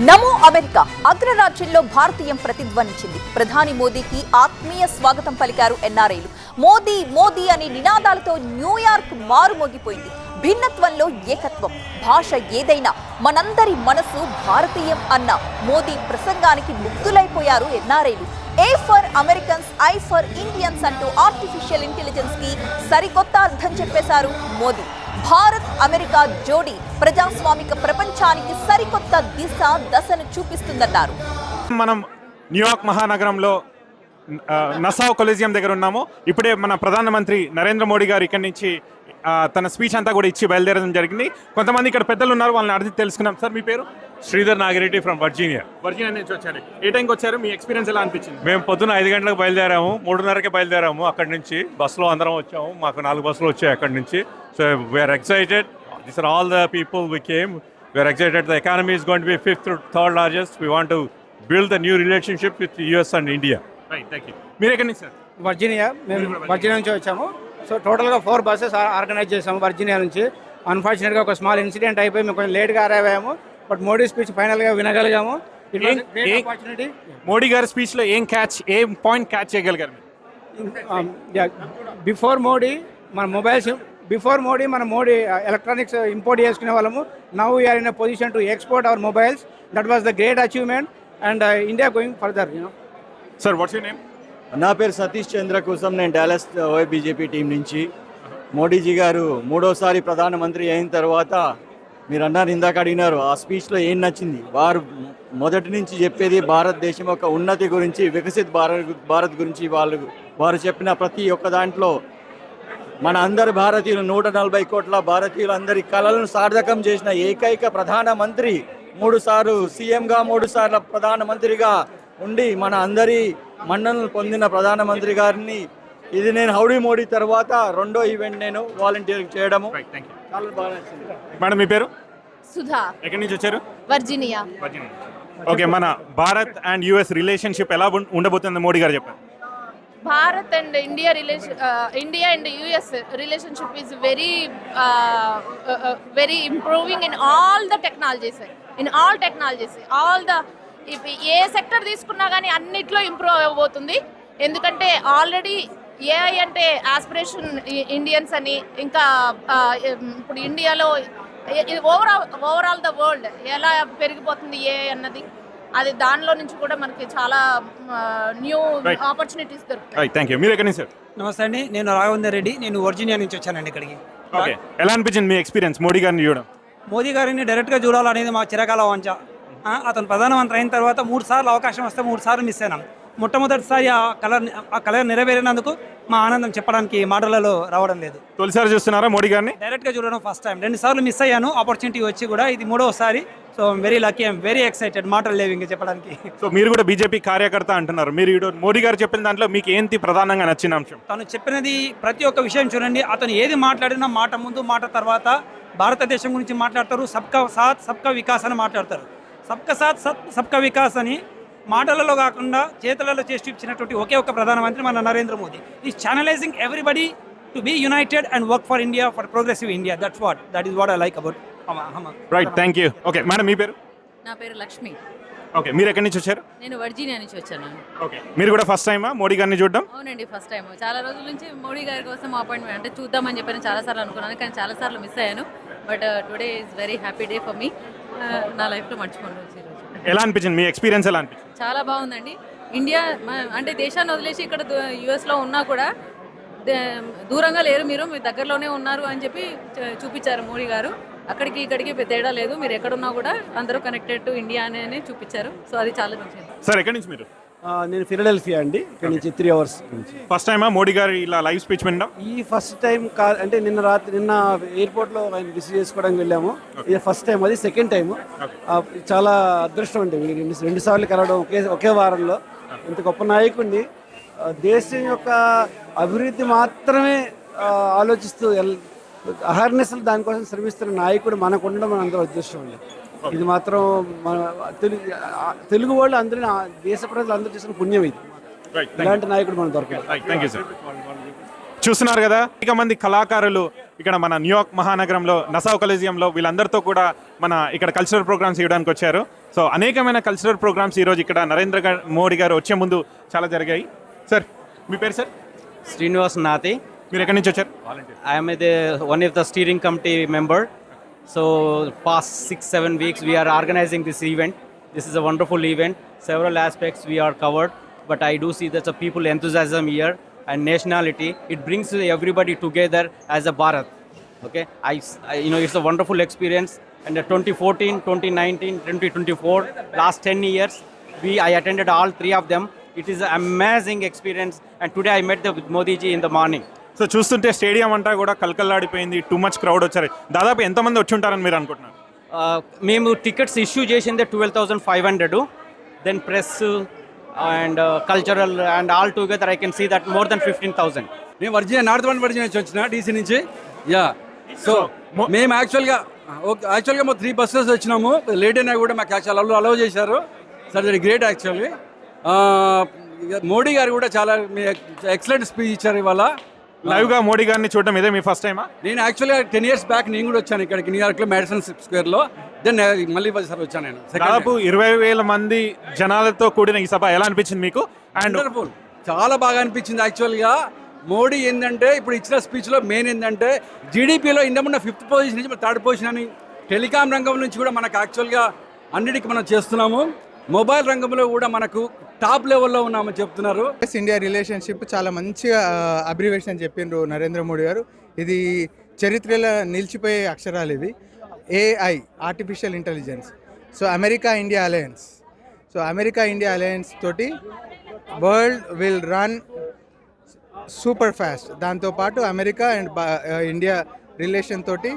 నమో America అగ్రరాజ్యంలో భారతీయం ప్రతిధ్వనించింది. ప్రధాని మోదీకి ఆత్మీయ స్వాగతం పలికారు ఎన్ఆర్ఐలు. మోదీ మోదీ అని నినాదాలతో న్యూయార్క్ మారుమోగిపోయింది. భిన్నత్వంలో ఏకత్వం. భాష ఏదైనా మనందరి మనసు భారతీయం అన్న మోదీ ప్రసంగానికి ముగ్ధులైపోయారు ఎన్ఆర్ఐలు. A for Americans I for Indians అంటూ ఆర్టిఫిషియల్ ఇంటెలిజెన్స్కి సరికొత్త అర్థం చెప్పేశారు మోదీ. భారత్ అమెరికా జోడీ ప్రజాస్వామిక ప్రపంచానికి సరికొత్త దిశ దశను చూపిస్తుందన్నారు. మనం న్యూయార్క్ మహానగరంలో నసావ్ కొలిజియం దగ్గర ఉన్నాము. ఇప్పుడే మన ప్రధానమంత్రి నరేంద్ర మోడీ గారు ఇక్కడి నుంచి తన స్పీచ్ అంతా కూడా ఇచ్చి బయలుదేరడం జరిగింది. కొంతమంది ఇక్కడ పెద్దలు ఉన్నారు వాళ్ళని అడిగి తెలుసుకున్నాం సార్ మీ పేరు? Sridhar Nagireddy from Virginia. Virginia నుంచి వచ్చారు. ఏ టైంకి వచ్చారు? మీ ఎక్స్పీరియన్స్ ఎలా అనిపించింది? మేము పొద్దున ఐదు గంటలకు బయలుదేరాము మూడున్నరకే బయలుదేరాము అక్కడి నుంచి. బస్సులో అందరం వచ్చాము మాకు నాలుగు బస్సులు వచ్చాయి అక్కడి నుంచి. So we're excited this are all the people we came we're excited the economy is going be fifth third largest we want to build the new relationship with US and India right thank you మీరు ఎక్కడి నుంచి sir Virginia. మేము Virginia. నుంచి వచ్చాము. So టోటల్గా four buses organise చేసాము Virginia నుంచి. అన్ఫార్చునేట్గా ఒక స్మాల్ ఇన్సిడెంట్ అయిపోయి మేము కొంచెం లేట్గా అరైవ్ అయ్యాము. బట్ మోడీ స్పీచ్ ఫైనల్గా వినగలిగాము. మోడీ గారి స్పీచ్లో ఏం క్యాచ్ ఏం పాయింట్ క్యాచ్ చేయగలిగారు బిఫోర్ మోడీ మన మొబైల్స్ బిఫోర్ మోడీ మన మోడీ ఎలక్ట్రానిక్స్ ఇంపోర్ట్ చేసుకునే వాళ్ళము. Now we're in position to export our mobiles that was the great achievement and India going further you know sir what's you name నా పేరు సతీష్ చంద్ర కోసం నేను డాలస్ ఓఐ బీజేపీ టీం నుంచి. మోడీజీ గారు మూడోసారి ప్రధానమంత్రి అయిన తర్వాత మీరు అన్నారు ఇందాక అడిగినారు ఆ స్పీచ్లో ఏం నచ్చింది? వారు మొదటి నుంచి చెప్పేది భారతదేశం యొక్క ఉన్నతి గురించి వికసిత్ భారత్ భారత్ గురించి వాళ్ళు వారు చెప్పిన ప్రతి ఒక్క దాంట్లో మన అందరి భారతీయులు నూట నలభై కోట్ల భారతీయులందరి కళలను సార్థకం చేసిన ఏకైక ప్రధానమంత్రి మూడు సార్లు సీఎంగా మూడుసార్లు ప్రధానమంత్రిగా ఉండి మన అందరి మన్ననలు పొందిన ప్రధానమంత్రి గారిని ఇది నేను హౌడీ మోడీ తర్వాత రెండో ఈవెంట్ నేను వాలంటీర్ చేయడము. రైట్ థ్యాంక్ యూ చాలా బాగా నచ్చింది. మేడం మీ పేరు? సుధా. ఎక్కడి నుంచి వచ్చారు? వర్జీనియా. ఓకే మన భారత్ అండ్ యుఎస్ రిలేషన్షిప్ ఎలా ఉండబోతుంది మోడీ గారు చెప్పారు Bharat and India relation India and US relationship is very very improving in all the technologies in all technologies all the A sector తీసుకున్నా కానీ అన్నిట్లో ఇంప్రూవ్ అవ్వబోతుంది. ఎందుకంటే ఆల్రెడీ ఏఐ అంటే ఆస్పిరేషన్ ఇండియన్స్ అని ఇంకా ఇప్పుడు ఇండియాలో ఓవరాల్ ఓవరాల్ ద వరల్డ్ ఎలా పెరిగిపోతుంది ఏ అన్నది అది దానిలో నుంచి కూడా మనకి చాలా న్యూ. ఆపర్చునిటీస్ దొరుకుతాయి. రైట్ థ్యాంక్ యూ మీరు ఎక్కడి నుంచి సార్ నమస్తే అండి. నేను రాఘవేందర్ రెడ్డి. నేను వర్జీనియా నుంచి వచ్చానండి ఇక్కడికి. ఓకే ఎలా అనిపించింది మీ ఎక్స్పీరియన్స్ మోడీ గారిని చూడడం. మోదీ గారిని డైరెక్ట్గా చూడాలనేది మా చిరకాల వాంఛ. ఆ, అతను ప్రధానమంత్రి అయిన తర్వాత మూడు సార్లు అవకాశం వస్తే మూడు సార్లు మిస్ అయినాం. మొట్టమొదటిసారి ఆ కలర్ ఆ కలర్ నెరవేరినందుకు మా ఆనందం చెప్పడానికి మాటలలో రావడం లేదు. తొలిసారి చూస్తున్నారా మోడీ గారిని? డైరెక్ట్గా చూడడం ఫస్ట్ టైం రెండు సార్లు మిస్ అయ్యాను. ఆపర్చునిటీ వచ్చి కూడా ఇది మూడవసారి so very lucky I'm very excited మాటలు లేవు ఇంకా చెప్పడానికి. సో మీరు కూడా బీజేపీ కార్యకర్త అంటున్నారు. మీరు మోడీ గారు చెప్పిన దాంట్లో మీకు ఏంటి ప్రధానంగా నచ్చిన అంశం? తను చెప్పినది ప్రతి ఒక్క విషయం చూడండి. అతను ఏది మాట్లాడినా మాట ముందు మాట తర్వాత భారతదేశం గురించి మాట్లాడతారు. సబ్కా సాత్ సబ్కా వికాస్ అని మాట్లాడతారు. సబ్కా సాత్ సబ్ సబ్కా వికాస్ అని మాటలలో కాకుండా చేతులలో చేసి చూపించినటువంటి ఒకే ఒక ప్రధానమంత్రి మన నరేంద్ర మోదీ. ఈ channelising everybody to be united and work for India for progressive India that's what that is what I like about right thank you okay madam మీ పేరు? నా పేరు లక్ష్మి. ఓకే మీరు ఎక్కడి నుంచి వచ్చారు? నేను వర్జీనియా నుంచి వచ్చాను. ఓకే మీరు కూడా ఫస్ట్ టైమా మోడీ గారిని చూడడం? అవునండి ఫస్ట్ టైం చాలా రోజుల నుంచి మోడీ గారి కోసం అపాయింట్మెంట్ అంటే చూద్దామని చెప్పి నేను చాలాసార్లు అనుకున్నాను కానీ చాలాసార్లు మిస్ అయ్యాను. But today is very happy day for me నా లైఫ్లో మర్చిపోండి ఈరోజు ఎలా అనిపించింది? మీ ఎక్స్పీరియన్స్ ఎలా అనిపించింది? చాలా బాగుందండి. ఇండియా మ- అంటే దేశాన్ని వదిలేసి ఇక్కడ యుఎస్లో ఉన్నా కూడా దే- దూరంగా లేరు మీరు మీ దగ్గరలోనే ఉన్నారు అని చెప్పి చ- చూపించారు మోడీ గారు. అక్కడికి ఇక్కడికి పెద్ద తేడా లేదు. మీరు ఎక్కడున్నా కూడా అందరూ కనెక్టెడ్ టు ఇండియా అనే చూపించారు. సో అది చాలా నచ్చింది సార్ ఎక్కడి నుంచి మీరు? నేను ఫిలడెల్ఫియా అండి ఇక్కడ నుంచి త్రీ అవర్స్ నుంచి. ఫస్ట్ టైమా మోడీ గారి ఇలా లైవ్ స్పీచ్ వినడం ఈ ఫస్ట్ టైం కా అంటే నిన్న రాత్రి నిన్న ఎయిర్పోర్ట్లో ఆయన రిసీవ్ చేసుకోవడానికి వెళ్ళాము. ఇది ఫస్ట్ టైం అది సెకండ్ టైం చాలా అదృష్టం అండి రెండు రెండు సార్లు కలవడం ఒకే ఒకే వారంలో. ఇంత గొప్ప నాయకుడిని దేశం యొక్క అభివృద్ధి మాత్రమే ఆలోచిస్తూ అవేర్నెస్ దానికోసం శ్రమిస్తున్న నాయకుడు మనకు ఉండడం మన అందరూ అదృష్టం అండి. ఇది మాత్రం మన తెలుగు తెలుగు వాళ్ళు అందరూ ఆ దేశ ప్రజలు అందరూ చేసిన పుణ్యం ఇది. రైట్ ఇలాంటి నాయకుడు మనం దొరకాలి. థ్యాంక్ యూ సార్ చూస్తున్నారు కదా అనేక మంది కళాకారులు ఇక్కడ మన న్యూయార్క్ మహానగరంలో నసావ్ కొలేజియంలో వీళ్ళందరితో కూడా మన ఇక్కడ కల్చరల్ ప్రోగ్రామ్స్ ఇవ్వడానికి వచ్చారు. సో అనేకమైన కల్చరల్ ప్రోగ్రామ్స్ ఈరోజు ఇక్కడ నరేంద్ర మోడీ గారు వచ్చే ముందు చాలా జరిగాయి. సార్ మీ పేరు సార్ Srinivas Nati. మీరు ఎక్కడి నుంచి వచ్చారు? Am the one of the steering committee member. So past six seven weeks we are organizing this event. This is a wonderful event. Several aspects we are covered, but I do see that the people enthusiasm here and nationality. It brings everybody together as a Bharat. Okay, I, I- you know it's a wonderful experience. And the 2014, 2019, 2024, last 10 years, we I attended all three of them. It is an amazing experience. And today I met the Modi ji in the morning. So చూస్తుంటే stadium అంతా కూడా కలకల్లాడిపోయింది too much crowd వచ్చారు. దాదాపు ఎంతమంది వచ్చి ఉంటారని మీరు అనుకుంటున్నారు? Uh, మేము టికెట్స్ ఇష్యూ చేసిందే twelve thousand five hundred then press and cultural and all together I can see that more than fifteen thousand నేను వర్జీనియా నార్త్ వన్ వర్జీనియా నుంచి వచ్చిన డీసీ నుంచి. యా సో మేము యాక్చువల్గా ఓకే యాక్చువల్గా మా త్రీ బస్సెస్ వచ్చినాము. లేట్ అయినా కూడా మాకు యాక్చువల్ అలో అలౌ చేశారు. Sir that great actually Modi గారు కూడా చాలా ఎక్సలెంట్ స్పీచ్ ఇచ్చారు ఇవాళ. లైవ్గా మోడీ గారిని చూడడం ఇదే మీ ఫస్ట్ టైమా? నేను యాక్చువల్గా టెన్ ఇయర్స్ బ్యాక్ నేను కూడా వచ్చాను ఇక్కడికి న్యూయార్క్లో మ్యాడిసన్ స్క్వేర్లో దెన్ మళ్ళీ సార్ వచ్చాను నేను. దాదాపు. ఇరవై వేల మంది జనాలతో కూడిన ఈ సభ ఎలా అనిపించింది మీకు? అండ్ చాలా బాగా అనిపించింది యాక్చువల్గా మోడీ ఏంటంటే ఇప్పుడు ఇచ్చిన స్పీచ్లో మెయిన్ ఏంటంటే జీడిపిలో ఇంతకుముందు ఫిఫ్త్ పొజిషన్ నుంచి థర్డ్ పొజిషన్ అని టెలికాం రంగం నుంచి కూడా మనకు యాక్చువల్గా అన్నిటికీ మనం చేస్తున్నాము. మొబైల్ రంగంలో కూడా మనకు టాప్ లెవెల్లో ఉన్నామని చెప్తున్నారు. ఇండియా రిలేషన్షిప్ చాలా మంచిగా అబ్రివేషన్ చెప్పిండ్రు నరేంద్ర మోడీ గారు. ఇది చరిత్రలో నిలిచిపోయే అక్షరాలు ఇవి. AI artificial intelligence so America India alliance so America India alliance తోటి world will run super fast దాంతోపాటు అమెరికా అండ్ ఇండియా రిలేషన్ తోటి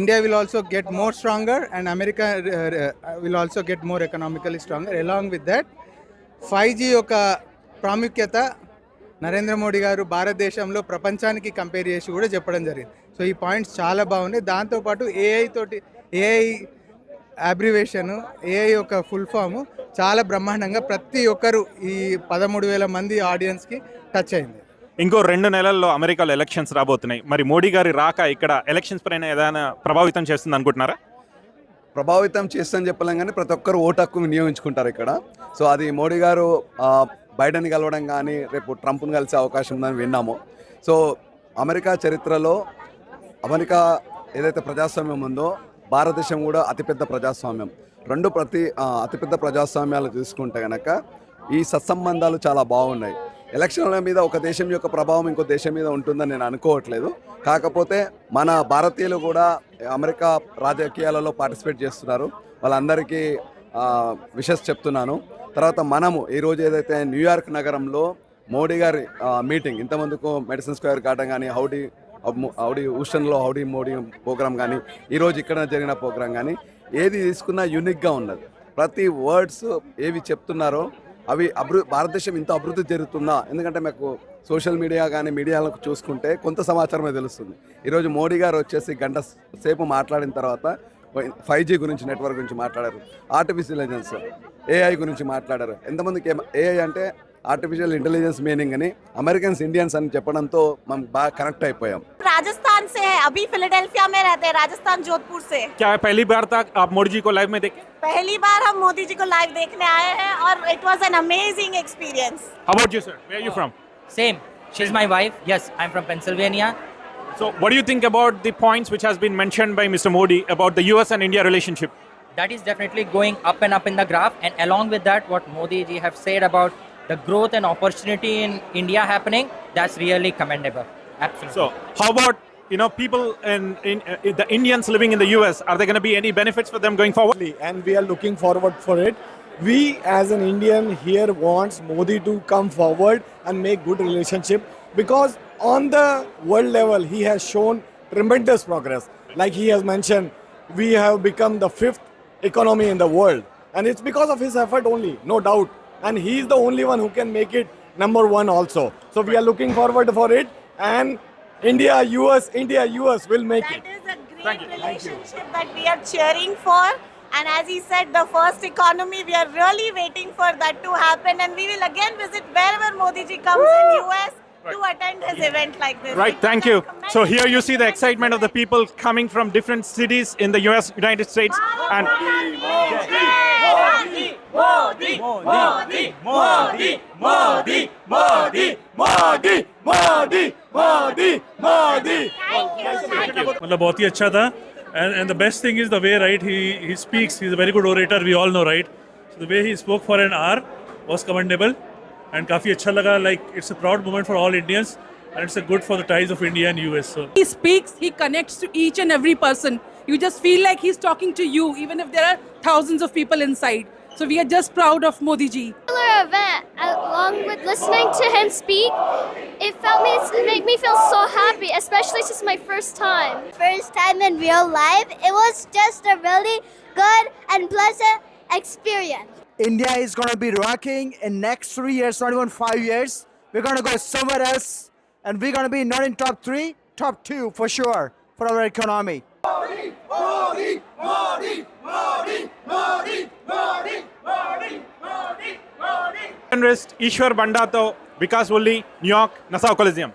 India will also get more stronger and America will also get more economically stronger along with that five G యొక్క ప్రాముఖ్యత నరేంద్ర మోడీ గారు భారతదేశంలో ప్రపంచానికి compare చేసి కూడా చెప్పడం జరిగింది. సో ఈ పాయింట్స్ చాలా బాగున్నాయి. దాంతోపాటు ఏఐ తోటి ఏఐ అబ్రివేషను ఏఐ యొక్క ఫుల్ ఫామ్ చాలా బ్రహ్మాండంగా ప్రతి ఒక్కరు ఈ పదమూడు వేల మంది ఆడియన్స్కి టచ్ అయింది. ఇంకో రెండు నెలల్లో అమెరికాలో ఎలక్షన్స్ రాబోతున్నాయి. మరి మోడీ గారి రాక ఇక్కడ ఎలక్షన్స్ పైన ఏదైనా ప్రభావితం చేస్తుంది అనుకుంటున్నారా? ప్రభావితం చేస్తుందని చెప్పలేం కానీ ప్రతి ఒక్కరు ఓటు హక్కు వినియోగించుకుంటారు ఇక్కడ. సో అది మోడీ గారు బైడెన్ కలవడం కానీ రేపు ట్రంప్ను కలిసే అవకాశం ఉందని విన్నాము. సో అమెరికా చరిత్రలో అమెరికా ఏదైతే ప్రజాస్వామ్యం ఉందో భారతదేశం కూడా అతిపెద్ద ప్రజాస్వామ్యం. రెండు ప్రతి అతిపెద్ద ప్రజాస్వామ్యాలు తీసుకుంటే కనుక ఈ సత్సంబంధాలు చాలా బాగున్నాయి. ఎలక్షన్ల మీద ఒక దేశం యొక్క ప్రభావం ఇంకో దేశం మీద ఉంటుందని నేను అనుకోవట్లేదు. కాకపోతే మన భారతీయులు కూడా అమెరికా రాజకీయాలలో పార్టిసిపేట్ చేస్తున్నారు. వాళ్ళందరికీ విషెస్ చెప్తున్నాను. తర్వాత మనము ఈరోజు ఏదైతే న్యూయార్క్ నగరంలో మోడీ గారి మీటింగ్ ఇంతమందుకు మెడిసిన్ స్క్వేర్ కావడం కానీ హౌడీ హౌడీ హూస్టన్లో హౌడీ మోడీ ప్రోగ్రామ్ కానీ ఈరోజు ఇక్కడ జరిగిన ప్రోగ్రామ్ కానీ ఏది తీసుకున్నా యూనిక్గా ఉన్నది. ప్రతి వర్డ్స్ ఏవి చెప్తున్నారో అవి అభివృ భారతదేశం ఇంత అభివృద్ధి జరుగుతుందా ఎందుకంటే మాకు సోషల్ మీడియా కానీ మీడియాలకు చూసుకుంటే కొంత సమాచారమే తెలుస్తుంది. ఈరోజు మోడీ గారు వచ్చేసి గంట సేపు మాట్లాడిన తర్వాత ఫైవ్ జీ గురించి నెట్వర్క్ గురించి మాట్లాడారు. ఆర్టిఫిషియల్ ఇంటెలిజెన్స్ ఏఐ గురించి మాట్లాడారు. ఎంతమందికి ఏఐ అంటే ఆర్టిఫిషియల్ ఇంటెలిజెన్స్ మీనింగ్ అని అమెరికన్స్ ఇండియన్స్ అని చెప్పడంతో మనం బాగా కనెక్ట్ అయిపోయాం राजस्थान से है अभी फिलाडेल्फिया में रहते हैं राजस्थान जोधपुर से क्या पहली बार तक आप मोदी जी को लाइव में देखे पहली बार हम मोदी जी को लाइव देखने आए हैं और it was an amazing experience How about you, sir? Where are you from? Same. She's my wife. Yes, I'm from Pennsylvania. So, what do you think about the points which has been mentioned by Mr. Modi about the US and India relationship? That is definitely going up and up in the graph. And along with that, what Modi ji have said about the growth and opportunity in India happening, that's really commendable. Absolutely. So, how about you know people in, in uh, the Indians living in the US? Are there going to be any benefits for them going forward? and we are looking forward for it. We as an Indian here wants Modi to come forward and make good relationship because on the world level he has shown tremendous progress. Like he has mentioned, we have become the fifth economy in the world and it's because of his effort only, no doubt. And he is the only one who can make it number one also. So we are looking forward for it and India, US, India, US will make it. That is a great relationship that we are cheering for. And as he said, the first economy, we are really waiting for that to happen. And we will again visit wherever Modi ji comes in US to attend his event like this. Right, thank you. So here you see the excitement of the people coming from different cities in the US, United States, and Modi, Modi, Modi, Modi, Modi, Modi, Modi, Modi Modi मतलब बहुत ही अच्छा था And and the best thing is the way, right? He he speaks. He's a very good orator. We all know, right? So the way he spoke for an hour was commendable, and काफी अच्छा लगा Like it's a proud moment for all Indians, and it's a good for the ties of India and US. So. He speaks, he connects to each and every person. You just feel like he's talking to you, even if there are thousands of people inside. So we are just proud of Modi ji. event, along with listening to him speak, it felt me it made me feel so happy, especially since my first time. First time in real life, it was just a really good and pleasant experience. India is gonna be rocking in next three years, not even five years. We're gonna go somewhere else, and we're gonna be not in top three, top two for sure for our economy. Modi, Modi, Modi, Modi, Modi. Ishwar బండాతో వికాస్ ఉల్లి New York Nassau collegium.